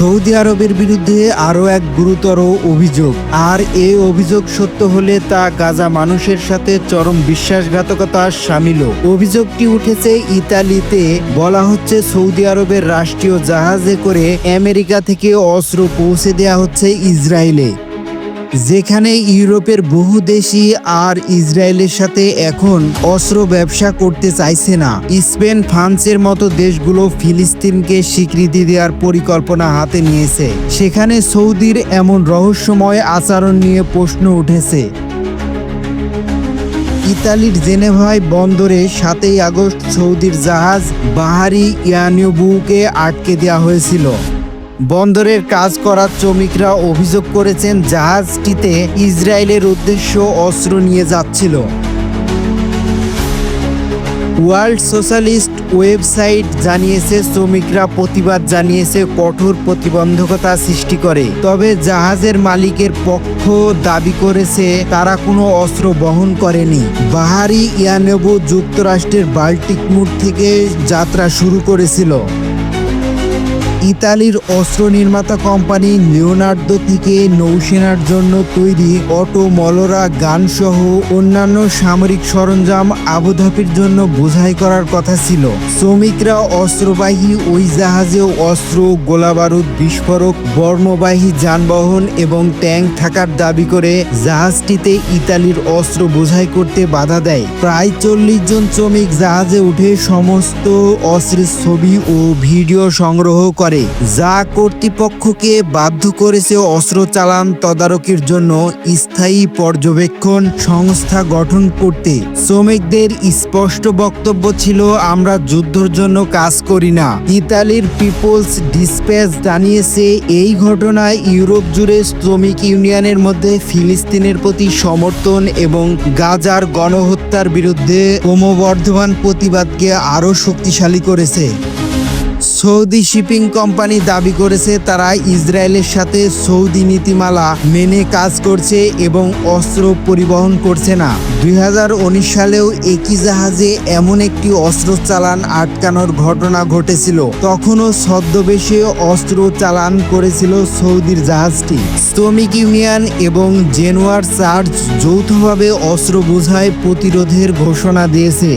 Saudi আরবের বিরুদ্ধে আরও এক গুরুতর অভিযোগ। আর এ অভিযোগ সত্য হলে তা গাজা মানুষের সাথে চরম বিশ্বাসঘাতকতা সামিল। অভিযোগটি উঠেছে ইতালিতে। বলা হচ্ছে সৌদি আরবের রাষ্ট্রীয় জাহাজে করে আমেরিকা থেকে অস্ত্র পৌঁছে দেয়া হচ্ছে ইসরায়েলে। যেখানে ইউরোপের বহু দেশই আর ইসরায়েলের সাথে এখন অস্ত্র ব্যবসা করতে চাইছে না। স্পেন, ফ্রান্সের মতো দেশগুলো ফিলিস্তিনকে স্বীকৃতি দেওয়ার পরিকল্পনা হাতে নিয়েছে। সেখানে সৌদির এমন রহস্যময় আচরণ নিয়ে প্রশ্ন উঠেছে। ইতালির জেনেভায় বন্দরে সাতই আগস্ট সৌদির জাহাজ বাহারি ইয়ানিবুকে আটকে দেওয়া হয়েছিল। বন্দরের কাজ করা শ্রমিকরা অভিযোগ করেছেন জাহাজটিতে ইসরায়েলের উদ্দেশ্য অস্ত্র নিয়ে যাচ্ছিল। ওয়ার্ল্ড সোশ্যালিস্ট ওয়েবসাইট জানিয়েছে, শ্রমিকরা প্রতিবাদ জানিয়েছে, কঠোর প্রতিবন্ধকতা সৃষ্টি করে। তবে জাহাজের মালিকের পক্ষ দাবি করেছে, তারা কোনো অস্ত্র বহন করেনি। বাহারি ইয়ানেবু যুক্তরাষ্ট্রের বাল্টিক মুড থেকে যাত্রা শুরু করেছিল। ইতালির অস্ত্র নির্মাতা কোম্পানি লিওনার্দো থেকে নৌসেনার জন্য তৈরি অটো মলরা গান সহ অন্যান্য সামরিক সরঞ্জাম আবুধাবির জন্য বোঝাই করার কথা ছিল। শ্রমিকরা অস্ত্রবাহী ওই জাহাজেও অস্ত্র, গোলাবারুদ, বিস্ফোরক বর্মবাহী যানবাহন এবং ট্যাঙ্ক থাকার দাবি করে জাহাজটিতে ইতালির অস্ত্র বোঝাই করতে বাধা দেয়। প্রায় চল্লিশ জন শ্রমিক জাহাজে উঠে সমস্ত অস্ত্রের ছবি ও ভিডিও সংগ্রহ করে। যা কর্তৃপক্ষকে বাধ্য করেছে অস্ত্র চালান তদারকির জন্য স্থায়ী পর্যবেক্ষণ সংস্থা গঠন করতে। শ্রমিকদের স্পষ্ট বক্তব্য ছিল, আমরা যুদ্ধর জন্য কাজ করি না। ইতালির পিপলস ডিসপ্যাচ জানিয়েছে, এই ঘটনায় ইউরোপ জুড়ে শ্রমিক ইউনিয়নের মধ্যে ফিলিস্তিনের প্রতি সমর্থন এবং গাজার গণহত্যার বিরুদ্ধে ক্রমবর্ধমান প্রতিবাদকে আরও শক্তিশালী করেছে। সৌদি শিপিং কোম্পানি দাবি করেছে, তারা ইসরায়েলের সাথে সৌদি নীতিমালা মেনে কাজ করছে এবং অস্ত্র পরিবহন করছে না। দুই হাজার উনিশ সালেও একই জাহাজে এমন একটি অস্ত্র চালান আটকানোর ঘটনা ঘটেছিল। তখনও ছদ্মবেশে অস্ত্র চালান করেছিল সৌদির জাহাজটি। শ্রমিক ইউনিয়ন এবং জেনুয়ার চার্চ যৌথভাবে অস্ত্র বোঝায় প্রতিরোধের ঘোষণা দিয়েছে।